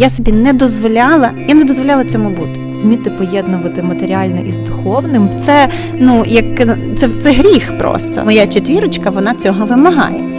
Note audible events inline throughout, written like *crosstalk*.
Я собі не дозволяла, я не дозволяла цьому бути. Вміти поєднувати матеріальне із духовним. Це ну як це, це гріх просто. Моя четвірочка вона цього вимагає.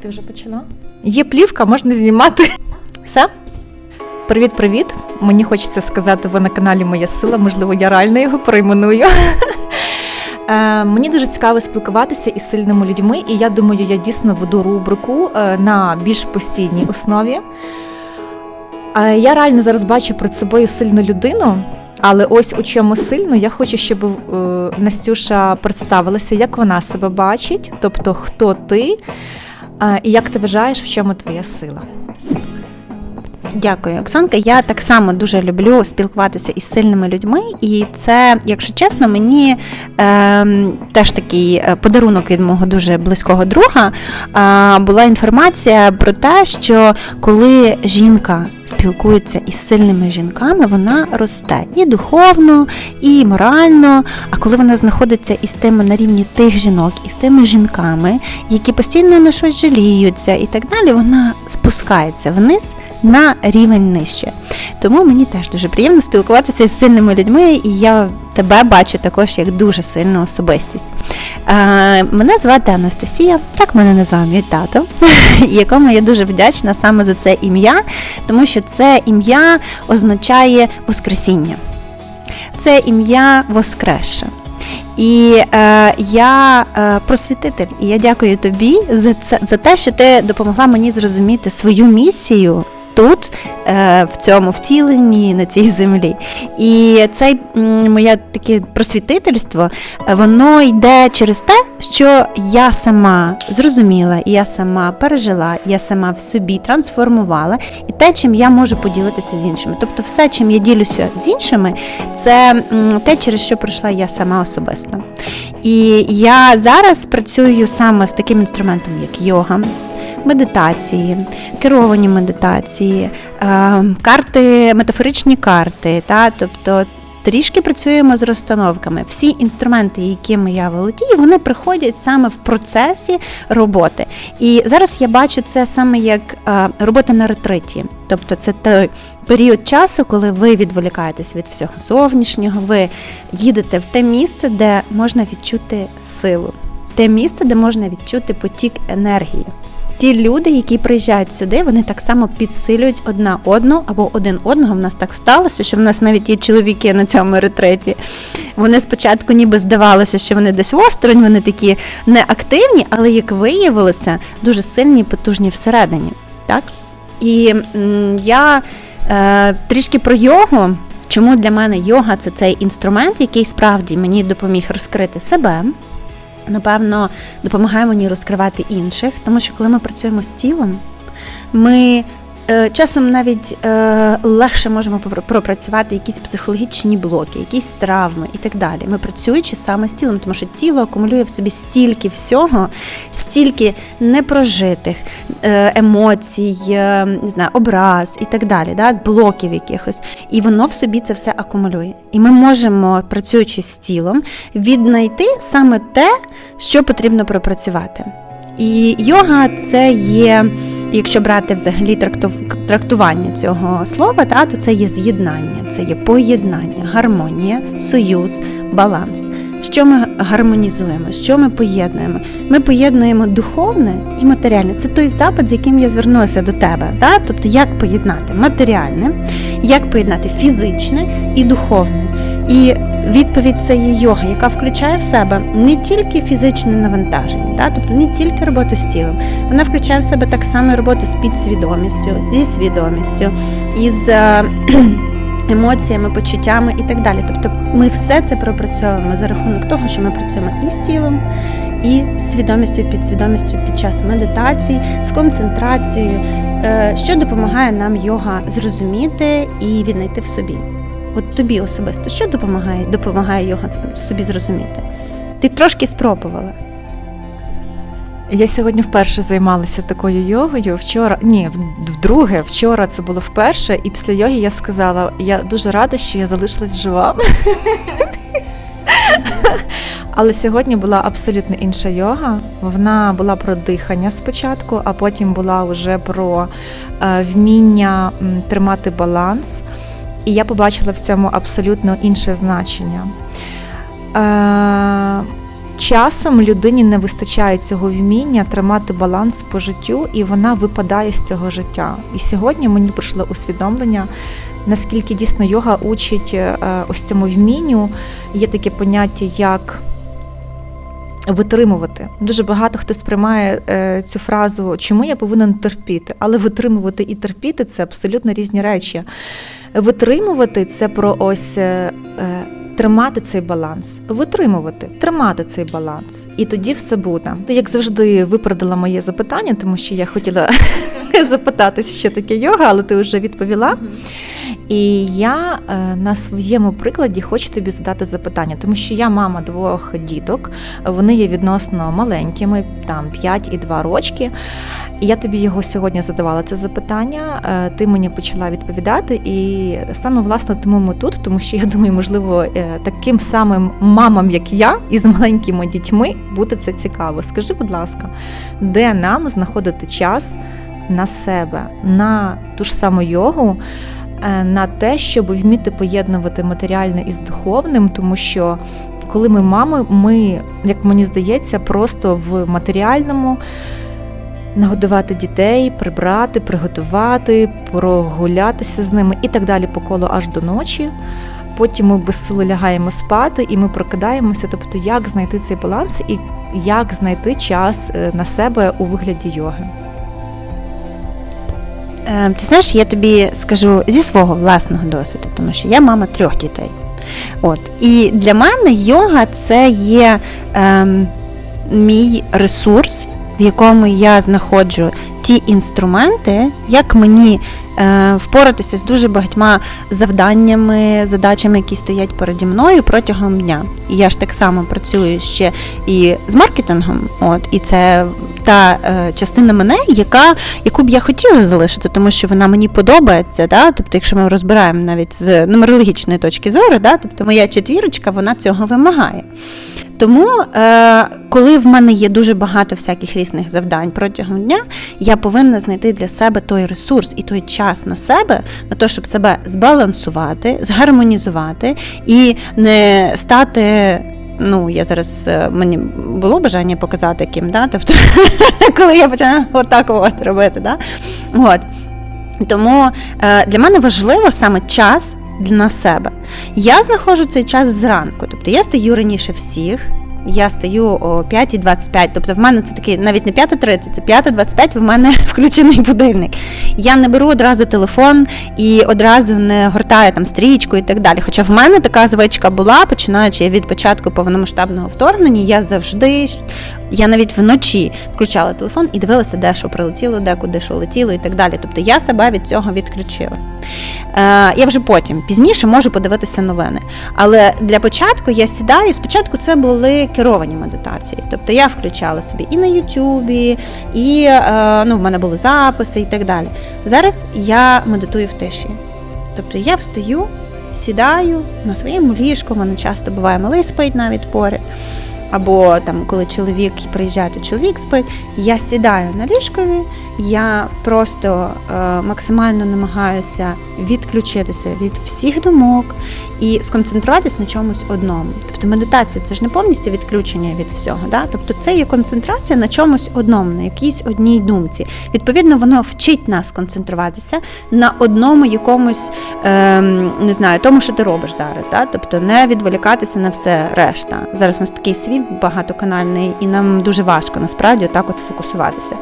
Ти вже почала? Є плівка, можна знімати. Все? Привіт-привіт. Мені хочеться сказати, ви на каналі Моя сила, можливо, я реально його перейменую. Е, Мені дуже цікаво спілкуватися із сильними людьми, і я думаю, я дійсно веду рубрику е, на більш постійній основі. Е, Я реально зараз бачу перед собою сильну людину, але ось у чому сильно, я хочу, щоб е, Настюша представилася, як вона себе бачить, тобто хто ти, е, і як ти вважаєш, в чому твоя сила. Дякую, Оксанка. Я так само дуже люблю спілкуватися із сильними людьми, і це, якщо чесно, мені е, теж такий е, подарунок від мого дуже близького друга. Е, була інформація про те, що коли жінка спілкується із сильними жінками, вона росте і духовно, і морально. А коли вона знаходиться із тими на рівні тих жінок, із тими жінками, які постійно на щось жаліються і так далі, вона спускається вниз на рівень нижче. Тому мені теж дуже приємно спілкуватися з сильними людьми, і я тебе бачу також як дуже сильну особистість. Мене звати Анастасія, так мене назвав мій тато, *laughs* якому я дуже вдячна саме за це ім'я, тому що це ім'я означає Воскресіння. Це ім'я Воскреше. І е, я е, просвітитель, і я дякую тобі за це за те, що ти допомогла мені зрозуміти свою місію тут, е, в цьому втіленні на цій землі. І це моє таке просвітительство, воно йде через те, що я сама зрозуміла, я сама пережила, я сама в собі трансформувала, і те, чим я можу поділитися з іншими. Тобто, все, чим я ділюся з іншими, це те, через що пройшла я сама особисто. І я зараз працюю саме з таким інструментом, як йога. Медитації, керовані медитації, е, карти, метафоричні карти, та, тобто трішки працюємо з розстановками. Всі інструменти, якими я володію, вони приходять саме в процесі роботи. І зараз я бачу це саме як е, робота на ретриті. Тобто це той період часу, коли ви відволікаєтесь від всього зовнішнього, ви їдете в те місце, де можна відчути силу, те місце, де можна відчути потік енергії. Ті люди, які приїжджають сюди, вони так само підсилюють одна одну або один одного. В нас так сталося, що в нас навіть є чоловіки на цьому ретреті. Вони спочатку ніби здавалося, що вони десь осторонь, вони такі неактивні, але як виявилося, дуже сильні, потужні всередині. Так? І я е, трішки про йогу. Чому для мене йога це цей інструмент, який справді мені допоміг розкрити себе. Напевно, допомагає мені розкривати інших, тому що коли ми працюємо з тілом, ми часом навіть е, легше можемо пропрацювати якісь психологічні блоки, якісь травми і так далі. Ми працюючи саме з тілом, тому що тіло акумулює в собі стільки всього, стільки непрожитих е, емоцій, е, не знаю, образ і так далі, да, блоків якихось. І воно в собі це все акумулює. І ми можемо, працюючи з тілом, віднайти саме те, що потрібно пропрацювати. І йога це є, якщо брати взагалі трактування цього слова, та, то це є з'єднання, це є поєднання, гармонія, союз, баланс. Що ми гармонізуємо, що ми поєднуємо? Ми поєднуємо духовне і матеріальне. Це той запит, з яким я звернулася до тебе. Та? Тобто, як поєднати матеріальне, як поєднати фізичне і духовне. І відповідь це є йога, яка включає в себе не тільки фізичне навантаження, та? тобто не тільки роботу з тілом, вона включає в себе так само роботу з підсвідомістю, зі свідомістю, із е, *clears throat* емоціями, почуттями і так далі. Тобто ми все це пропрацьовуємо за рахунок того, що ми працюємо і з тілом, і з свідомістю, підсвідомістю під час медитацій, з концентрацією, е, що допомагає нам йога зрозуміти і віднайти в собі. От тобі особисто, що допомагає, допомагає йога собі зрозуміти? Ти трошки спробувала. Я сьогодні вперше займалася такою йогою. Вчора ні, вдруге, вчора це було вперше, і після йоги я сказала: я дуже рада, що я залишилась жива. Але сьогодні була абсолютно інша йога. Вона була про дихання спочатку, а потім була вже про е, вміння тримати баланс. І я побачила в цьому абсолютно інше значення. Е, часом людині не вистачає цього вміння тримати баланс по життю, і вона випадає з цього життя. І сьогодні мені прийшло усвідомлення, наскільки дійсно йога учить е, ось цьому вмінню. Є таке поняття, як витримувати. Дуже багато хто сприймає е, цю фразу, чому я повинен терпіти, але витримувати і терпіти це абсолютно різні речі. Витримувати це про ось. е, е, Тримати цей баланс, витримувати, тримати цей баланс, і тоді все буде. Як завжди, випередила моє запитання, тому що я хотіла запитатись, що таке йога, але ти вже відповіла. І я е, на своєму прикладі хочу тобі задати запитання, тому що я мама двох діток, вони є відносно маленькими, там 5 і 2 рочки. І я тобі його сьогодні задавала це запитання. е, Ти мені почала відповідати, і саме власне тому ми тут, тому що я думаю, можливо, е, таким самим мамам, як я, із маленькими дітьми, буде це цікаво. Скажи, будь ласка, де нам знаходити час на себе, на ту ж саму йогу? е, на те, щоб вміти поєднувати матеріальне із духовним, тому що коли ми мами, ми, як мені здається, просто в матеріальному нагодувати дітей, прибрати, приготувати, прогулятися з ними і так далі по колу аж до ночі. Потім ми без сили лягаємо спати і ми прокидаємося. Тобто, як знайти цей баланс і як знайти час е, на себе у вигляді йоги. Е, Ти знаєш, я тобі скажу зі свого власного досвіду, тому що я мама трьох дітей. От. І для мене йога це є ем, мій ресурс, в якому я знаходжу ті інструменти, як мені впоратися з дуже багатьма завданнями, задачами, які стоять переді мною протягом дня. І я ж так само працюю ще і з маркетингом, от, і це та е, частина мене, яка, яку б я хотіла залишити, тому що вона мені подобається. Да? Тобто, якщо ми розбираємо навіть з нумерологічної точки зору, да? тобто моя четвірочка вона цього вимагає. Тому, е, коли в мене є дуже багато всяких різних завдань протягом дня, я повинна знайти для себе той ресурс і той час на себе, на те, щоб себе збалансувати, згармонізувати і не стати. Ну, я зараз е, мені було бажання показати ким, да? тобто, *laughs* коли я починаю отак от робити. Да? От. Тому е, для мене важливо саме час на себе. Я знаходжу цей час зранку, тобто я стаю раніше всіх. Я стою о 5.25, тобто в мене це такий навіть не 5.30, це 5.25 в мене *laughs* включений будильник. Я не беру одразу телефон і одразу не гортаю там стрічку і так далі. Хоча в мене така звичка була, починаючи від початку повномасштабного вторгнення, я завжди, я навіть вночі включала телефон і дивилася, де що прилетіло, де куди що летіло і так далі. Тобто я себе від цього відключила. Е, я вже потім пізніше можу подивитися новини. Але для початку я сідаю. Спочатку це були керовані медитації. Тобто я включала собі і на Ютубі, і е, ну, в мене були записи і так далі. Зараз я медитую в тиші. Тобто я встаю, сідаю на своєму ліжку, в мене часто буває малий спить навіть поряд. Або там, коли чоловік приїжджає, то чоловік спить. Я сідаю на ліжкові, я просто е, максимально намагаюся відключитися від всіх думок і сконцентруватись на чомусь одному. Тобто медитація це ж не повністю відключення від всього. Да? Тобто це є концентрація на чомусь одному, на якійсь одній думці. Відповідно, воно вчить нас концентруватися на одному якомусь, е, не знаю, тому, що ти робиш зараз. Да? Тобто не відволікатися на все решта. Зараз у нас такий світ багатоканальний, і нам дуже важко насправді отак от фокусуватися.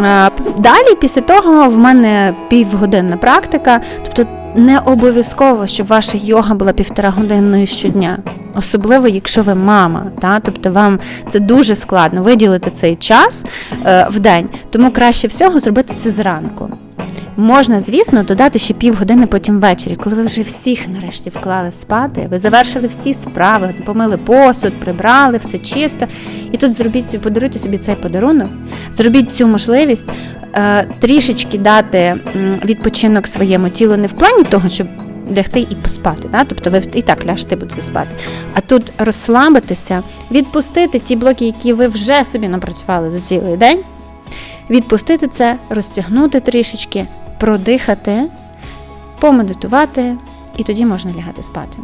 Е, Далі, після того, в мене півгодинна практика, тобто не обов'язково, щоб ваша йога була півтора годинною щодня. Особливо, якщо ви мама, та? тобто вам це дуже складно виділити цей час е, в день, тому краще всього зробити це зранку. Можна, звісно, додати ще півгодини потім ввечері, коли ви вже всіх нарешті вклали спати, ви завершили всі справи, помили посуд, прибрали, все чисто. І тут зробіть подаруйте собі цей подарунок, зробіть цю можливість трішечки дати відпочинок своєму тілу не в плані того, щоб лягти і поспати. Да? Тобто ви і так ляжете будете спати. А тут розслабитися, відпустити ті блоки, які ви вже собі напрацювали за цілий день, відпустити це, розтягнути трішечки, продихати, помедитувати, і тоді можна лягати спати.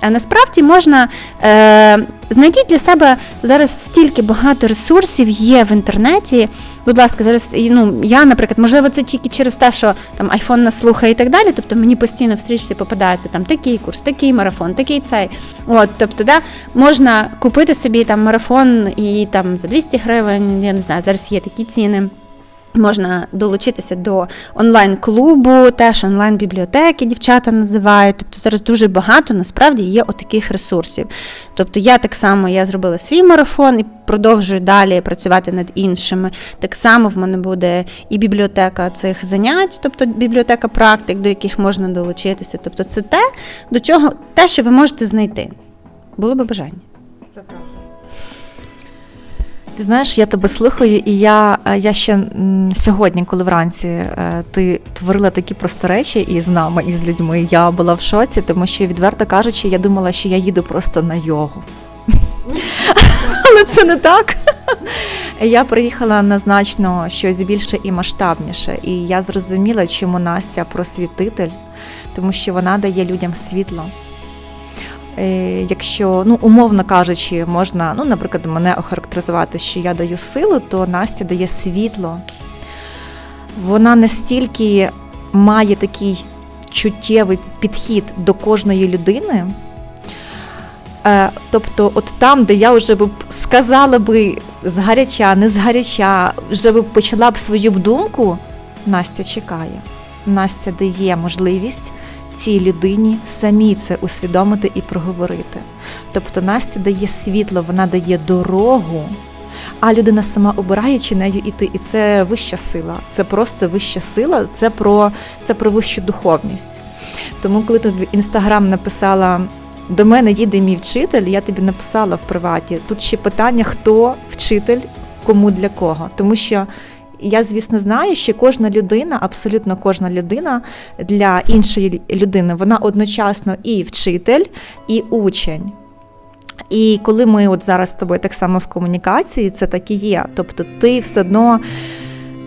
А насправді можна е, знайдіть для себе зараз стільки багато ресурсів є в інтернеті. Будь ласка, зараз ну я, наприклад, можливо, це тільки через те, що там iPhone нас слухає і так далі. Тобто мені постійно в стрічці попадається там такий курс, такий марафон, такий цей. От, тобто, да, можна купити собі там марафон і там за 200 гривень. Я не знаю, зараз є такі ціни. Можна долучитися до онлайн-клубу, теж онлайн-бібліотеки дівчата називають. Тобто зараз дуже багато насправді є отаких ресурсів. Тобто я так само я зробила свій марафон і продовжую далі працювати над іншими. Так само в мене буде і бібліотека цих занять, тобто бібліотека практик, до яких можна долучитися. Тобто це те, до чого те, що ви можете знайти. Було би бажання. Це правда. Ти знаєш, я тебе слухаю, і я, е, я ще сьогодні, коли вранці е, ти творила такі прості речі і з нами, і з людьми, я була в шоці, тому що, відверто кажучи, я думала, що я їду просто на йогу. *laughs* Але це не так. *laughs* Я приїхала на значно щось більше і масштабніше. І я зрозуміла, чому Настя просвітитель, тому що вона дає людям світло. Е, Якщо, ну, умовно кажучи, можна, ну, наприклад, мене охарактеризувати, що я даю силу, то Настя дає світло. Вона настільки має такий чуттєвий підхід до кожної людини. Е, Тобто, от там, де я вже б сказала би згаряча, не згаряча, вже б почала б свою думку, Настя чекає. Настя дає можливість цій людині самі це усвідомити і проговорити. Тобто Настя дає світло, вона дає дорогу, а людина сама обирає чи нею іти. І це вища сила. Це просто вища сила, це про, це про вищу духовність. Тому, коли ти в інстаграм написала. До мене їде мій вчитель, я тобі написала в приваті. Тут ще питання, хто вчитель, кому для кого. Тому що я, звісно, знаю, що кожна людина, абсолютно кожна людина для іншої людини, вона одночасно і вчитель, і учень. І коли ми от зараз з тобою так само в комунікації, це так і є. Тобто ти все одно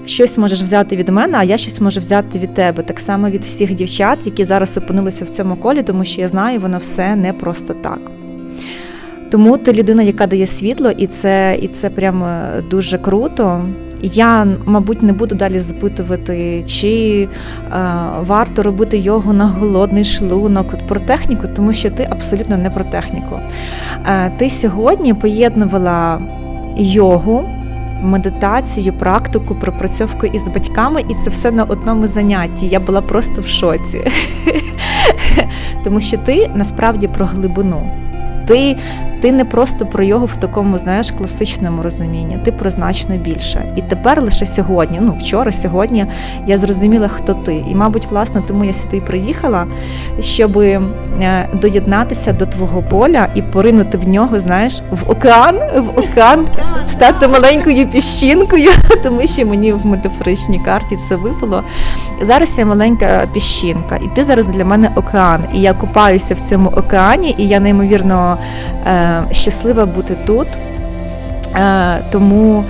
щось можеш взяти від мене, а я щось можу взяти від тебе. Так само від всіх дівчат, які зараз опинилися в цьому колі, тому що я знаю, воно все не просто так. Тому ти людина, яка дає світло, і це, і це прямо дуже круто. Я, мабуть, не буду далі запитувати, чи е, варто робити йогу на голодний шлунок про техніку, тому що ти абсолютно не про техніку. Е, ти сьогодні поєднувала йогу, медитацію, практику, пропрацьовку із батьками, і це все на одному занятті. Я була просто в шоці. *laughs* Тому що ти насправді про глибину. Ти, ти не просто про його в такому, знаєш, класичному розумінні, ти про значно більше. І тепер лише сьогодні, ну вчора, сьогодні, я зрозуміла, хто ти. І, мабуть, власне, тому я сюди приїхала, щоб е, доєднатися до твого поля і поринути в нього, знаєш, в океан, в океан, стати маленькою піщинкою, *laughs* тому що мені в метафоричній карті це випало. Зараз я маленька піщинка, і ти зараз для мене океан. І я купаюся в цьому океані, і я неймовірно е, щаслива бути тут. Е, тому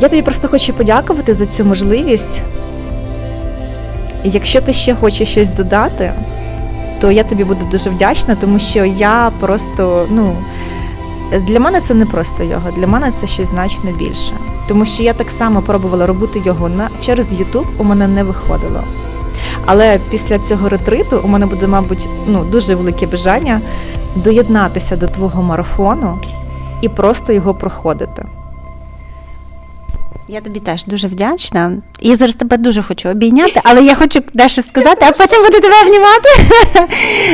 я тобі просто хочу подякувати за цю можливість. Якщо ти ще хочеш щось додати, то я тобі буду дуже вдячна, тому що я просто, ну, для мене це не просто йога, для мене це щось значно більше. Тому що я так само пробувала робити його на через YouTube, у мене не виходило. Але після цього ретриту у мене буде, мабуть, ну, дуже велике бажання доєднатися до твого марафону і просто його проходити. Я тобі теж дуже вдячна. Я зараз тебе дуже хочу обійняти, але я хочу дещо сказати, а потім буду тебе обнімати.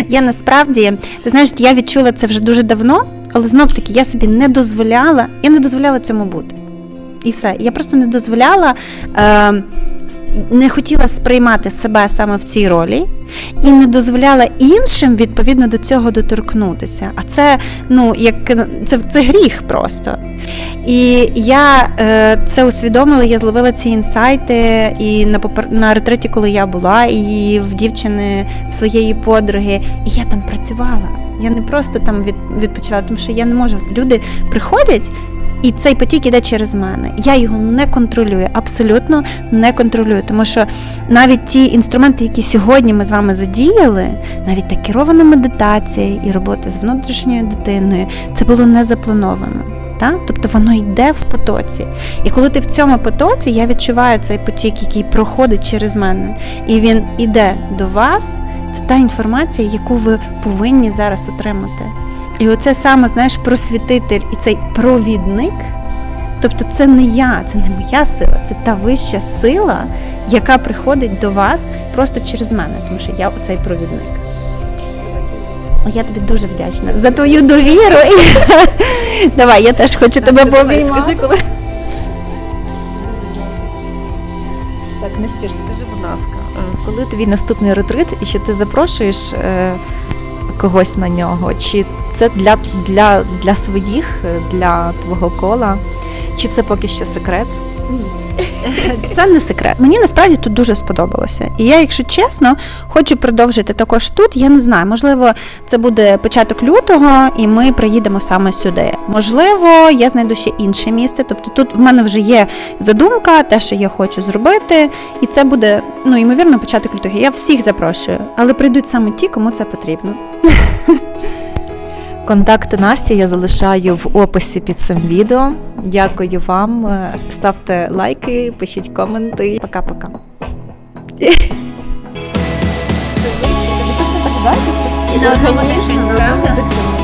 *laughs* Я насправді, ти знаєш, я відчула це вже дуже давно, але знов таки я собі не дозволяла, я не дозволяла цьому бути. І все. Я просто не дозволяла е, не хотіла сприймати себе саме в цій ролі і не дозволяла іншим відповідно до цього доторкнутися. А це ну як це, це гріх просто. І я е, це усвідомила, я зловила ці інсайти і на попер... на ретриті, коли я була, і в дівчини в своєї подруги, і я там працювала. Я не просто там від, відпочивала, тому що я не можу. Люди приходять. І цей потік іде через мене. Я його не контролюю, абсолютно не контролюю. Тому що навіть ті інструменти, які сьогодні ми з вами задіяли, навіть та керована медитація і робота з внутрішньою дитиною, це було не заплановано. Та? Тобто воно йде в потоці. І коли ти в цьому потоці, я відчуваю цей потік, який проходить через мене, і він іде до вас. Це та інформація, яку ви повинні зараз отримати. І оце саме, знаєш, просвітитель і цей провідник. Тобто це не я, це не моя сила, це та вища сила, яка приходить до вас просто через мене, тому що я оцей провідник. Я тобі дуже вдячна за твою довіру. *laughs* Давай, я теж хочу тебе пообіймати. Скажи, коли. Так, Настюш, скажи, будь ласка, е, коли твій наступний ретрит і чи ти запрошуєш е, когось на нього? Чи це для, для, для своїх, е, для твого кола? Чи це поки що секрет? *laughs* Це не секрет. Мені насправді тут дуже сподобалося. І я, якщо чесно, хочу продовжити також тут. Я не знаю, можливо, це буде початок лютого, і ми приїдемо саме сюди. Можливо, я знайду ще інше місце. Тобто тут в мене вже є задумка, те, що я хочу зробити, і це буде, ну, ймовірно, початок лютого. Я всіх запрошую, але прийдуть саме ті, кому це потрібно. Контакти Насті я залишаю в описі під цим відео. Дякую вам. Ставте лайки, пишіть коменти. Пока-пока. І на одному правда?